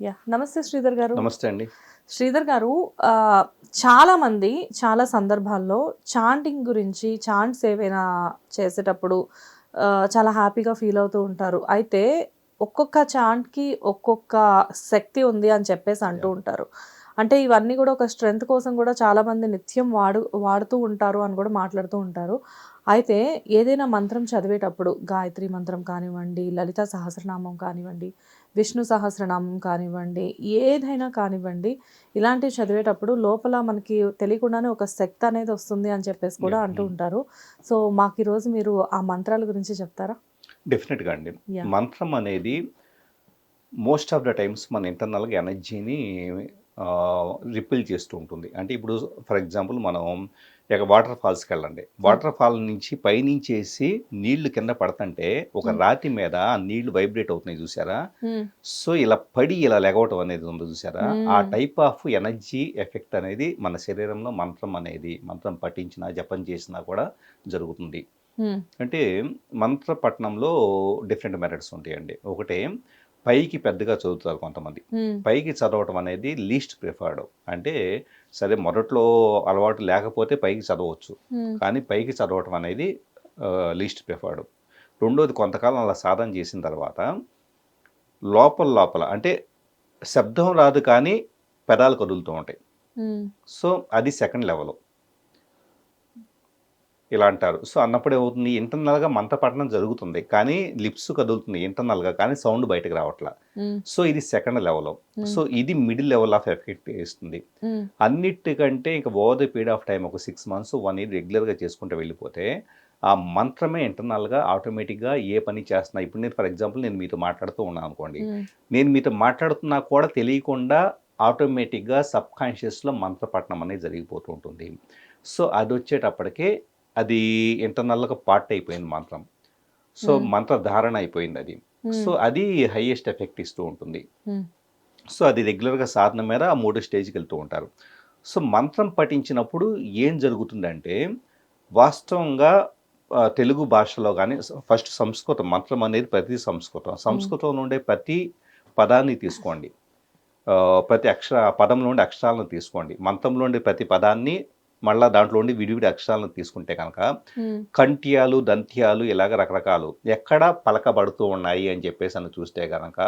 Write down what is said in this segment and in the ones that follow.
Yeah. నమస్తే శ్రీధర్ గారు. నమస్తే అండి. శ్రీధర్ గారు చాలా మంది చాలా సందర్భాల్లో చాంటింగ్ గురించి చాంట్స్ ఏవైనా చేసేటప్పుడు చాలా హ్యాపీగా ఫీల్ అవుతూ ఉంటారు. అయితే ఒక్కొక్క చాంట్కి ఒక్కొక్క శక్తి ఉంది అని చెప్పేసి అంటూ ఉంటారు. అంటే ఇవన్నీ కూడా ఒక స్ట్రెంగ్త్ కోసం కూడా చాలా మంది నిత్యం వాడు వాడుతూ ఉంటారు అని కూడా మాట్లాడుతూ ఉంటారు. అయితే ఏదైనా మంత్రం చదివేటప్పుడు గాయత్రి మంత్రం కానివ్వండి లలిత సహస్రనామం కానివ్వండి విష్ణు సహస్రనామం కానివ్వండి ఏదైనా కానివ్వండి ఇలాంటివి చదివేటప్పుడు లోపల మనకి తెలియకుండానే ఒక శక్తి అనేది వస్తుంది అని చెప్పేసి కూడా. అంటూ ఉంటారు సో మాకు ఈరోజు మీరు ఆ మంత్రాల గురించి చెప్తారా డెఫినెట్గా అండి. మంత్రం అనేది మోస్ట్ ఆఫ్ ద టైమ్స్ మన ఇంటర్నల్గా ఎనర్జీని రిపిల్ చేస్తూ ఉంటుంది. అంటే ఇప్పుడు ఫర్ ఎగ్జాంపుల్ మనం ఇక వాటర్ ఫాల్స్కి వెళ్ళండి. వాటర్ ఫాల్ నుంచి పైనుంచేసి నీళ్ళు కింద పడుతుంటే ఒక. రాతి మీద ఆ నీళ్ళు వైబ్రేట్ అవుతున్నాయి చూసారా? సో ఇలా పడి ఇలా లెగవటం అనేది ఉంది చూసారా. ఆ టైప్ ఆఫ్ ఎనర్జీ ఎఫెక్ట్ అనేది మన శరీరంలో మంత్రం అనేది మంత్రం పఠించినా జపం చేసినా కూడా జరుగుతుంది. అంటే మంత్రపట్నంలో డిఫరెంట్ మెథడ్స్ ఉంటాయండి. ఒకటే పైకి పెద్దగా చదువుతారు కొంతమంది. పైకి చదవటం అనేది లీస్ట్ ప్రిఫర్డ్ అంటే సరే మొదట్లో అలవాటు లేకపోతే పైకి చదవచ్చు. కానీ పైకి చదవటం అనేది లీస్ట్ ప్రిఫర్డ్ రెండోది కొంతకాలం అలా సాధన చేసిన తర్వాత లోపల లోపల అంటే శబ్దం రాదు కానీ పెదాలు కదులుతూ ఉంటాయి. సో అది సెకండ్ లెవెల్ ఇలా అంటారు సో అన్నప్పుడు ఏమవుతుంది ఇంటర్నల్గా మంత్రపఠనం జరుగుతుంది కానీ లిప్స్ కదులుతుంది ఇంటర్నల్గా కానీ సౌండ్ బయటకు రావట్లా. సో ఇది సెకండ్ లెవెల్. సో ఇది మిడిల్ లెవెల్ ఆఫ్ ఎఫెక్ట్ ఇస్తుంది. అన్నిటికంటే ఇంకా over the period of time ఒక సిక్స్ మంత్స్ వన్ ఇయర్ రెగ్యులర్గా చేసుకుంటూ వెళ్ళిపోతే ఆ మంత్రమే ఇంటర్నల్గా ఆటోమేటిక్గా ఏ పని చేస్తున్నా ఇప్పుడు నేను ఫర్ ఎగ్జాంపుల్ నేను మీతో మాట్లాడుతూ ఉన్నాను అనుకోండి. నేను మీతో మాట్లాడుతున్నా కూడా తెలియకుండా ఆటోమేటిక్గా సబ్ కాన్షియస్లో మంత్రపట్నం అనేది జరిగిపోతూ ఉంటుంది సో అది వచ్చేటప్పటికే అది ఇంటర్నల్గా పార్ట్ అయిపోయింది మంత్రం. So Hmm. మంత్రధారణ అయిపోయింది అది. సో అది హైయెస్ట్ ఎఫెక్ట్ ఇస్తూ ఉంటుంది. సో అది రెగ్యులర్గా సాధన మీద ఆ మూడో స్టేజ్కి వెళ్తూ ఉంటారు. సో మంత్రం పఠించినప్పుడు ఏం జరుగుతుందంటే వాస్తవంగా తెలుగు భాషలో కానీ ఫస్ట్ సంస్కృతం మంత్రం అనేది ప్రతి సంస్కృతం. సంస్కృతంలో ఉండే ప్రతి పదాన్ని తీసుకోండి. ప్రతి అక్షర పదంలో ఉండే అక్షరాలను తీసుకోండి. మంత్రంలో ఉండే ప్రతి పదాన్ని మళ్ళా దాంట్లో ఉండి విడివిడి అక్షరాలను తీసుకుంటే కనుక. కంట్యాలు దంత్యాలు ఇలాగ రకరకాలు ఎక్కడ పలకబడుతూ ఉన్నాయి అని చెప్పేసి అని చూస్తే కనుక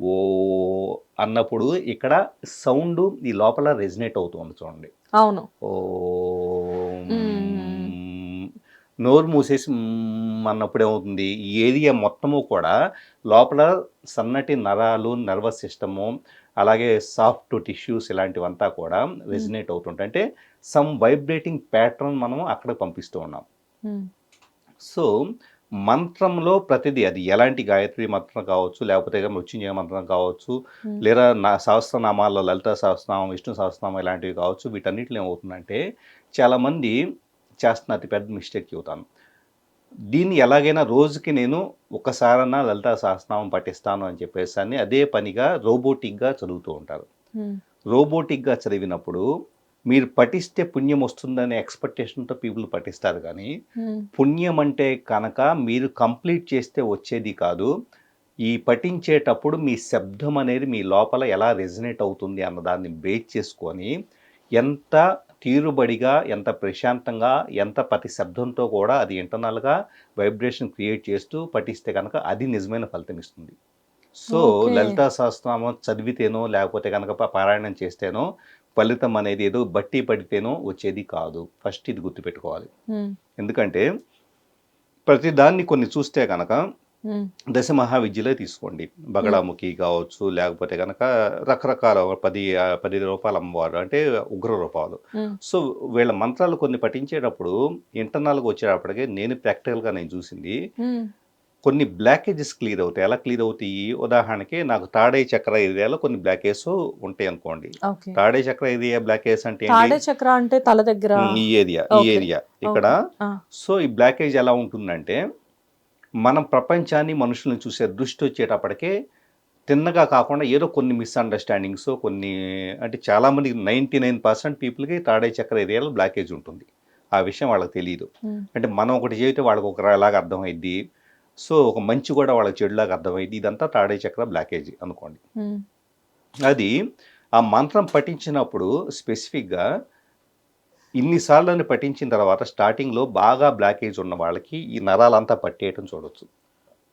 ఓ అన్నప్పుడు ఇక్కడ సౌండ్ ఈ లోపల రెజినేట్ అవుతుంది చూడండి అవును ఓ. నోరు మూసేసి అన్నప్పుడు ఏమవుతుంది ఈ ఏరియా మొత్తము కూడా లోపల సన్నటి నరాలు నర్వస్ సిస్టము అలాగే సాఫ్ట్ టిష్యూస్ ఇలాంటివంతా కూడా రెజినేట్ అవుతుంటాయి అంటే సమ్ వైబ్రేటింగ్ ప్యాటర్న్ మనం అక్కడ పంపిస్తూ ఉన్నాం. సో మంత్రంలో ప్రతిదీ అది ఎలాంటి గాయత్రి మంత్రం కావచ్చు లేకపోతే మృత్యుంజయ మంత్రం కావచ్చు. లేదా నా సహస్రనామాల్లో లలిత సహస్రనామం విష్ణు సహస్రనామం ఇలాంటివి కావచ్చు వీటన్నిటిలో ఏమవుతుందంటే చాలామంది చేస్తున్న అతి పెద్ద మిస్టేక్ చెబుతాను దీన్ని ఎలాగైనా రోజుకి నేను ఒకసారన్నా లలిత సహస్రనామం పఠిస్తాను అని చెప్పేసి అని అదే పనిగా రోబోటిక్గా చదువుతూ ఉంటారు. రోబోటిక్గా చదివినప్పుడు మీరు పఠిస్తే పుణ్యం వస్తుందనే ఎక్స్పెక్టేషన్తో పీపుల్ పఠిస్తారు కానీ. పుణ్యం అంటే కనుక మీరు కంప్లీట్ చేస్తే వచ్చేది కాదు ఈ పఠించేటప్పుడు మీ శబ్దం అనేది మీ లోపల ఎలా రెజినేట్ అవుతుంది అన్న దాన్ని బేస్ చేసుకొని ఎంత తీరుబడిగా ఎంత ప్రశాంతంగా ఎంత ప్రతి శబ్దంతో కూడా అది ఇంటర్నల్గా వైబ్రేషన్ క్రియేట్ చేస్తూ పఠిస్తే కనుక అది నిజమైన ఫలితం ఇస్తుంది సో. లలితా సహస్రనామం చదివితేనో లేకపోతే కనుక పారాయణం చేస్తేనో ఫలితం అనేది ఏదో బట్టి పడితేనో వచ్చేది కాదు ఫస్ట్ ఇది గుర్తుపెట్టుకోవాలి. ఎందుకంటే ప్రతి దాన్ని కొన్ని చూస్తే కనుక. దశ మహావిద్యలే తీసుకోండి బగడాముఖి కావచ్చు లేకపోతే కనుక రకరకాల పది పది రూపాయల అమ్మవారు అంటే ఉగ్ర రూపాలు. సో వీళ్ళ మంత్రాలు కొన్ని పఠించేటప్పుడు ఇంటర్నల్గా వచ్చేటప్పటికి నేను ప్రాక్టికల్గా నేను చూసింది. కొన్ని బ్లాకేజెస్ క్లియర్ అవుతాయి ఎలా క్లియర్ అవుతాయి ఉదాహరణకి నాకు తాడే చక్ర ఏరియాలో కొన్ని బ్లాకేజ్ ఉంటాయి అనుకోండి. తాడే చక్ర ఏరియా బ్లాకేజ్ అంటే చక్ర అంటే తల దగ్గర ఈ ఏరియా ఈ. ఏరియా ఇక్కడ. సో ఈ బ్లాకేజ్ ఎలా ఉంటుందంటే మనం ప్రపంచాన్ని మనుషుల్ని చూసే దృష్టి వచ్చేటప్పటికే తిన్నగా కాకుండా ఏదో కొన్ని మిస్అండర్స్టాండింగ్స్ కొన్ని అంటే చాలామంది నైంటీ నైన్ పర్సెంట్ పీపుల్కి తాడే చక్ర ఏరియాలో బ్లాకేజ్ ఉంటుంది. ఆ విషయం వాళ్ళకి తెలియదు. అంటే మనం ఒకటి చేస్తే వాళ్ళకి ఒకలాగా అర్థమైద్ది. సో ఒక మంచి కూడా వాళ్ళకి చెడులాగా అర్థమైంది ఇదంతా తాడే చక్ర బ్లాకేజ్ అనుకోండి. అది ఆ మంత్రం పఠించినప్పుడు స్పెసిఫిక్గా ఇన్నిసార్లు పఠించిన తర్వాత స్టార్టింగ్లో బాగా బ్లాకేజ్ ఉన్న వాళ్ళకి ఈ నరాలంతా పట్టేయటం చూడొచ్చు.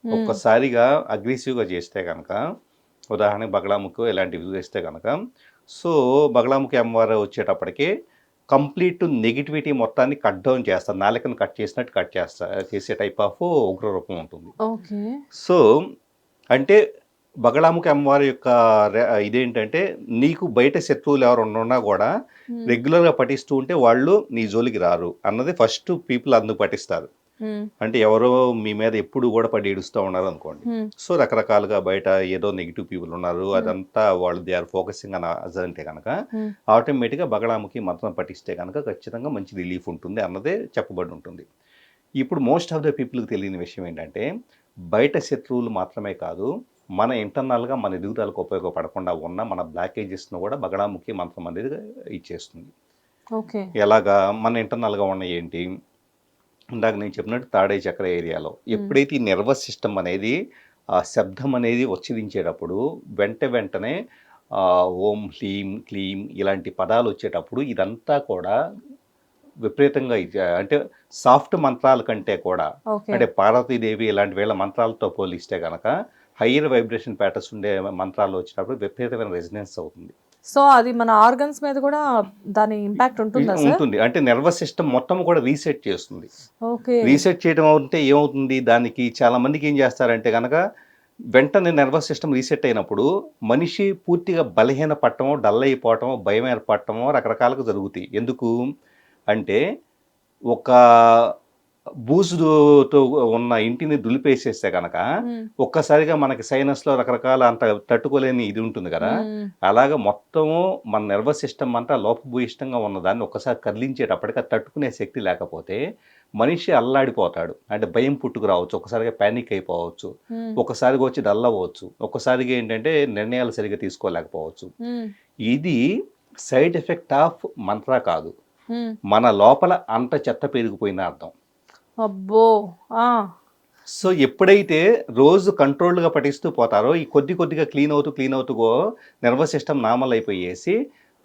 మ్మ్. ఒక్కసారిగా అగ్రెసివ్గా చేస్తే కనుక ఉదాహరణకి బగళాముఖి ఇలాంటివి చేస్తే కనుక సో బగళాముఖి అమ్మవారు వచ్చేటప్పటికి కంప్లీట్ నెగిటివిటీ మొత్తాన్ని కట్ డౌన్ చేస్తారు. నాలుకను కట్ చేసినట్టు కట్ చేస్తా చేసే టైప్ ఆఫ్ ఉగ్ర రూపం ఉంటుంది సో అంటే బగళాముఖి అమ్మవారి యొక్క ఇదేంటంటే నీకు బయట శత్రువులు ఎవరు ఉన్నా కూడా. రెగ్యులర్గా పఠిస్తూ ఉంటే వాళ్ళు నీ జోలికి రారు అన్నది ఫస్ట్ పీపుల్ అందుకు పఠిస్తారు. అంటే ఎవరో మీ మీద ఎప్పుడు కూడా పడి ఏడుస్తూ ఉన్నారు అనుకోండి. సో రకరకాలుగా బయట ఏదో నెగిటివ్ పీపుల్ ఉన్నారు అదంతా వాళ్ళు దే ఆర్ ఫోకసింగ్ అని అంటే కనుక. ఆటోమేటిక్గా బగళాముఖి మంత్రం పఠిస్తే కనుక ఖచ్చితంగా మంచి రిలీఫ్ ఉంటుంది అన్నదే చెప్పబడి ఉంటుంది ఇప్పుడు మోస్ట్ ఆఫ్ ద పీపుల్కి తెలియని విషయం ఏంటంటే బయట శత్రువులు మాత్రమే కాదు మన ఇంటర్నల్గా మన ఎదుగుదలకు ఉపయోగపడకుండా ఉన్న మన బ్లాకేజెస్ను కూడా బగళాముఖి మంత్రం అనేది ఇచ్చేస్తుంది. ఓకే. ఎలాగా? మన ఇంటర్నల్గా ఉన్న ఏంటి? ఇందాక నేను చెప్పినట్టు తాడే చక్ర ఏరియాలో ఎప్పుడైతే ఈ నర్వస్ సిస్టమ్ అనేది ఆ శబ్దం అనేది ఉచ్చరించేటప్పుడు వెంట వెంటనే ఓం హ్లీం క్లీం ఇలాంటి పదాలు వచ్చేటప్పుడు ఇదంతా కూడా విపరీతంగా అంటే సాఫ్ట్ మంత్రాల కంటే కూడా అంటే పార్వతీదేవి ఇలాంటి వేళ మంత్రాలతో పోలిస్తే కనుక హయ్యర్ వైబ్రేషన్ ప్యాటర్న్స్ ఉండే మంత్రాలు వచ్చినప్పుడు విపరీతమైన రెసిడెన్స్ అవుతుంది. సో అది మన ఆర్గన్స్ మీద కూడా దాని ఇంపాక్ట్ ఉంటుందా ఉంటుంది. అంటే నర్వస్ సిస్టమ్ మొత్తం కూడా రీసెట్ చేస్తుంది. ఓకే. రీసెట్ చేయడం అంటే ఏమవుతుంది? దానికి చాలా మందికి ఏం చేస్తారంటే కనుక వెంటనే నర్వస్ సిస్టమ్ రీసెట్ అయినప్పుడు మనిషి పూర్తిగా బలహీన పట్టమో డల్ అయిపోవటమో భయం ఏర్పడటమో రకరకాలుగా జరుగుతాయి. ఎందుకు? అంటే ఒక బూజుతో ఉన్న ఇంటిని దులిపేసేస్తే కనుక. ఒక్కసారిగా మనకి సైనస్లో రకరకాల అంత తట్టుకోలేని ఇది ఉంటుంది కదా. అలాగ మొత్తము మన నర్వస్ సిస్టమ్ అంతా లోపభూయిష్టంగా ఉన్నదాన్ని ఒక్కసారి కదిలించేటప్పటికి తట్టుకునే శక్తి లేకపోతే మనిషి అల్లాడిపోతాడు అంటే భయం పుట్టుకు రావచ్చు ఒకసారిగా ప్యానిక్ అయిపోవచ్చు. ఒకసారిగా వచ్చి డల్ అవ్వచ్చు ఒక్కసారిగా ఏంటంటే నిర్ణయాలు సరిగా తీసుకోలేకపోవచ్చు. ఇది సైడ్ ఎఫెక్ట్ ఆఫ్ మంత్ర కాదు. మన లోపల అంత చెత్త పెరిగిపోయిన అర్థం అబ్బో ఆ. సో ఎప్పుడైతే రోజు కంట్రోల్డ్గా పఠిస్తూ పోతారో ఈ కొద్ది కొద్దిగా క్లీన్ అవుతూ క్లీన్ అవుతూ నర్వస్ సిస్టమ్ నార్మల్ అయిపోయేసి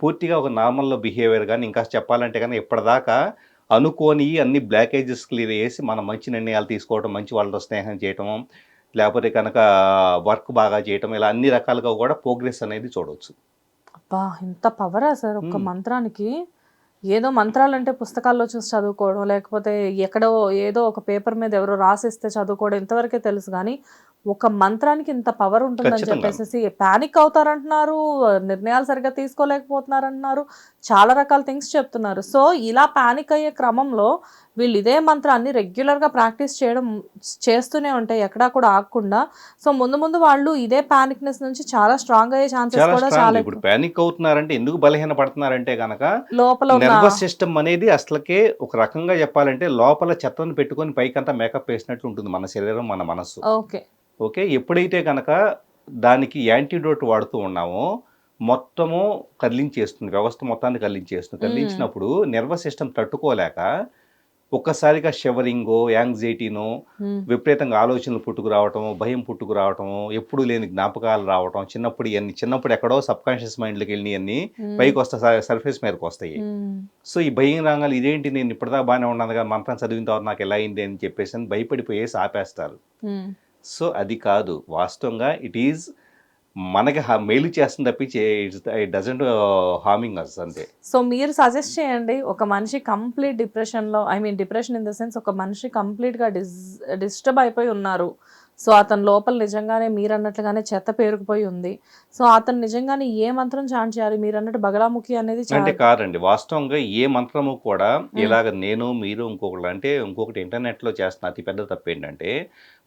పూర్తిగా ఒక నార్మల్లో బిహేవియర్ కానీ ఇంకా చెప్పాలంటే కానీ ఇప్పటిదాకా అనుకోని అన్ని బ్లాకేజెస్ క్లియర్ చేసి మనం మంచి నిర్ణయాలు తీసుకోవడం మంచి వాళ్ళతో స్నేహం చేయటం లేకపోతే కనుక వర్క్ బాగా చేయటం ఇలా అన్ని రకాలుగా కూడా ప్రోగ్రెస్ అనేది చూడవచ్చు అబ్బా ఇంత పవరా సార్ మ్మ్. మంత్రానికి? ఏదో మంత్రాలు అంటే పుస్తకాల్లో చూసి చదువుకోవడం లేకపోతే ఎక్కడో ఏదో ఒక పేపర్ మీద ఎవరో రాసిస్తే చదువుకోవడం ఇంతవరకే తెలుసు. కానీ ఒక మంత్రానికి ఇంత పవర్ ఉంటుందని. చెప్పేసి పానిక్ అవుతారంటున్నారు నిర్ణయాలు సరిగ్గా తీసుకోలేకపోతున్నారు అంటున్నారు చాలా రకాల థింగ్స్ చెప్తున్నారు సో ఇలా పానిక్ అయ్యే క్రమంలో వీళ్ళు ఇదే మంత్రాన్ని రెగ్యులర్గా ప్రాక్టీస్ చేయడం చేస్తూనే ఉంటాయి ఎక్కడా కూడా ఆగకుండా సో ముందు ముందు వాళ్ళు ఇదే పానిక్నెస్ నుంచి చాలా స్ట్రాంగ్ అయ్యే ఛాన్సెస్ కూడా చాలా ఇప్పుడు. ప్యానిక్ అవుతున్నారంటే ఎందుకు బలహీన పడుతున్నారంటే కనుక లోపల నర్వస్ సిస్టమ్ అనేది అసలుకే ఒక రకంగా చెప్పాలంటే లోపల చెత్తను పెట్టుకొని పైకంతా మేకప్ వేసినట్లు ఉంటుంది మన శరీరం మన మనస్సు ఓకే ఓకే ఎప్పుడైతే కనుక దానికి యాంటీడోట్ వాడుతూ ఉన్నామో మొత్తము కదిలించేస్తుంది వ్యవస్థ మొత్తాన్ని కదిలించేస్తుంది కదిలించినప్పుడు నర్వస్ సిస్టమ్ తట్టుకోలేక ఒక్కసారిగా షవరింగో యాంగ్జైటీనో. విపరీతంగా ఆలోచనలు పుట్టుకు రావటం భయం పుట్టుకు రావటం ఎప్పుడు లేని జ్ఞాపకాలు రావటం చిన్నప్పుడు ఇవన్నీ చిన్నప్పుడు ఎక్కడో సబ్ కాన్షియస్ మైండ్లోకి వెళ్ళి అన్ని. పైకి వస్తా సర్ఫేస్ మీదకి వస్తాయి. సో ఈ భయం రాగాలి ఇదేంటి నేను ఇప్పటిదాకా బాగానే ఉన్నాను కదా మంత్రం చదివిన తర్వాత నాకు ఎలా అయింది అని చెప్పేసి అని భయపడిపోయేసి ఆపేస్తారు. సో అది కాదు. వాస్తవంగా ఇట్ ఈజ్ మనకి మేలు చేస్తుంది తప్పించి ఇట్ డజంట్ హార్మింగ్ అస్ అంతే. సో మీరు సజెస్ట్ చేయండి ఒక మనిషి కంప్లీట్ డిప్రెషన్లో I mean depression in the sense ఒక మనిషి కంప్లీట్గా డిస్ డిస్టర్బ్ అయిపోయి ఉన్నారు. సో అతని లోపల నిజంగానే మీరు అన్నట్లుగానే చెత్త పేరుకుపోయి ఉంది. సో అతను నిజంగానే ఏ మంత్రం చాంట్ చేయాలి? మీరు అన్నట్టు బగలాముఖి అనేది అంటే కాదండి వాస్తవంగా ఏ మంత్రము కూడా ఇలాగ నేను మీరు ఇంకొకటి అంటే ఇంకొకటి ఇంటర్నెట్లో చేస్తున్న అతి పెద్ద తప్పు ఏంటంటే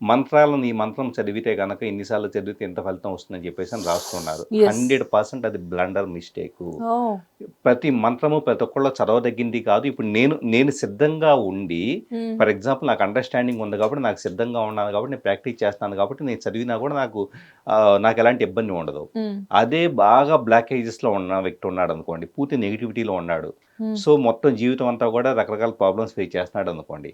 మంత్రాలను ఈ మంత్రం చదివితే గనక ఇన్నిసార్లు చదివితే ఎంత ఫలితం వస్తుందని చెప్పేసి అని రాస్తున్నారు. హండ్రెడ్ పర్సెంట్ అది బ్లండర్ మిస్టేక్. ప్రతి మంత్రము ప్రతి ఒక్కళ్ళు చదవదగ్గింది కాదు. ఇప్పుడు నేను నేను సిద్ధంగా ఉండి. ఫర్ ఎగ్జాంపుల్ నాకు అండర్స్టాండింగ్ ఉంది కాబట్టి నాకు సిద్ధంగా ఉన్నాను కాబట్టి నేను ప్రాక్టీస్ చేస్తాను కాబట్టి నేను చదివినా కూడా నాకు నాకు ఎలాంటి ఇబ్బంది ఉండదు. అదే బాగా బ్లాకేజెస్లో ఉన్న వ్యక్తి ఉన్నాడు అనుకోండి పూర్తి నెగిటివిటీలో ఉన్నాడు. సో మొత్తం జీవితం అంతా కూడా రకరకాల ప్రాబ్లమ్స్ ఫేస్ చేస్తున్నాడు అనుకోండి.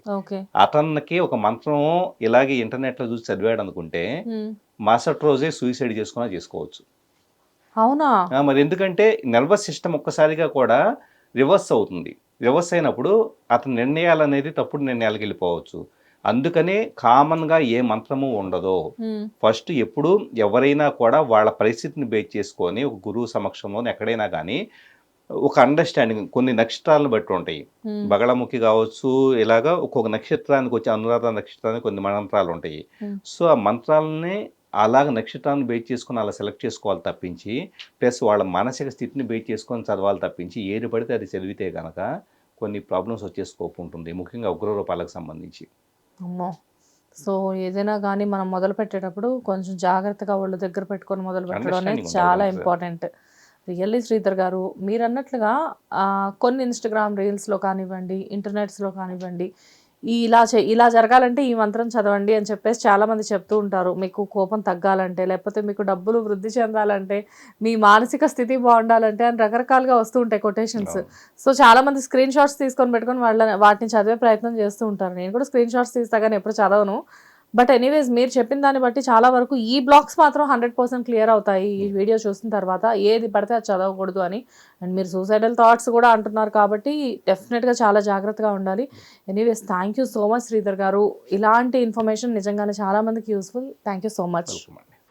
అతనికి ఒక మంత్రం ఇలాగే ఇంటర్నెట్లో చూసి చదివాడు అనుకుంటే. మరుసటి రోజే సూసైడ్ చేసుకున్నా చేసుకోవచ్చు. అవునా? మరి ఎందుకంటే నర్వస్ సిస్టమ్ ఒక్కసారిగా కూడా రివర్స్ అవుతుంది. రివర్స్ అయినప్పుడు అతని నిర్ణయాలు అనేది తప్పుడు నిర్ణయాలకు వెళ్ళిపోవచ్చు. అందుకనే కామన్గా ఏ మంత్రము ఉండదో ఫస్ట్ ఎప్పుడు ఎవరైనా కూడా వాళ్ళ పరిస్థితిని బేస్ చేసుకొని ఒక గురువు సమక్షంలో ఎక్కడైనా కానీ ఒక అండర్స్టాండింగ్ కొన్ని నక్షత్రాలను బట్టి ఉంటాయి. బగళముఖి కావచ్చు ఇలాగా ఒక్కొక్క నక్షత్రానికి వచ్చి అనురాధ నక్షత్రానికి కొన్ని మంత్రాలు ఉంటాయి. సో ఆ మంత్రాలని అలాగ నక్షత్రాన్ని బేట్ చేసుకొని అలా సెలెక్ట్ చేసుకోవాలి తప్పించి ప్లస్ వాళ్ళ మానసిక స్థితిని బేట్ చేసుకొని చదవాలి తప్పించి ఏది పడితే అది చదివితే కనుక కొన్ని ప్రాబ్లమ్స్ వచ్చే స్కోప్ ఉంటుంది. ముఖ్యంగా ఉగ్రరూపాలకు సంబంధించి. అమ్మో సో ఏదైనా కానీ మనం మొదలు పెట్టేటప్పుడు కొంచెం జాగ్రత్తగా వాళ్ళు దగ్గర పెట్టుకొని మొదలు పెట్టడం అనేది చాలా. ఇంపార్టెంట్ రియల్లీ శ్రీధర్ గారు మీరు అన్నట్లుగా కొన్ని ఇన్స్టాగ్రామ్ రీల్స్లో కానివ్వండి ఇంటర్నెట్స్లో కానివ్వండి ఇలా చే ఇలా జరగాలంటే ఈ మంత్రం చదవండి అని చెప్పేసి చాలా మంది చెప్తూ ఉంటారు. మీకు కోపం తగ్గాలంటే లేకపోతే మీకు డబ్బులు వృద్ధి చెందాలంటే మీ మానసిక స్థితి బాగుండాలంటే అని రకరకాలుగా వస్తూ ఉంటాయి కొటేషన్స్. సో చాలా మంది స్క్రీన్ షాట్స్ తీసుకొని పెట్టుకొని వాళ్ళ వాటిని చదివే ప్రయత్నం చేస్తూ ఉంటారు. నేను కూడా స్క్రీన్ షాట్స్ తీస్తా కానీ ఎప్పుడు చదవను. బట్ ఎనీవేస్ మీరు చెప్పిన దాన్ని బట్టి చాలా వరకు ఈ బ్లాక్స్ మాత్రం హండ్రెడ్ పర్సెంట్ క్లియర్ అవుతాయి ఈ వీడియో చూసిన తర్వాత. ఏది పడితే అది చదవకూడదు అని. అండ్ మీరు సూసైడల్ థాట్స్ కూడా అంటున్నారు కాబట్టి డెఫినెట్గా చాలా జాగ్రత్తగా ఉండాలి. Anyways thank you so much Sridhar గారు. ఇలాంటి ఇన్ఫర్మేషన్ నిజంగానే చాలా మందికి useful thank you so much.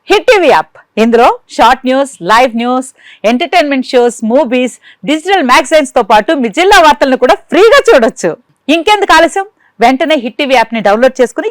Hit TV app ఇందులో short news live news entertainment shows movies digital మ్యాగజైన్స్తో పాటు మీ జిల్లా వార్తలను కూడా ఫ్రీగా చూడొచ్చు. ఇంకెందుకు ఆలస్యం? వెంటనే హిట్ టీవీ యాప్ని డౌన్లోడ్ చేసుకుని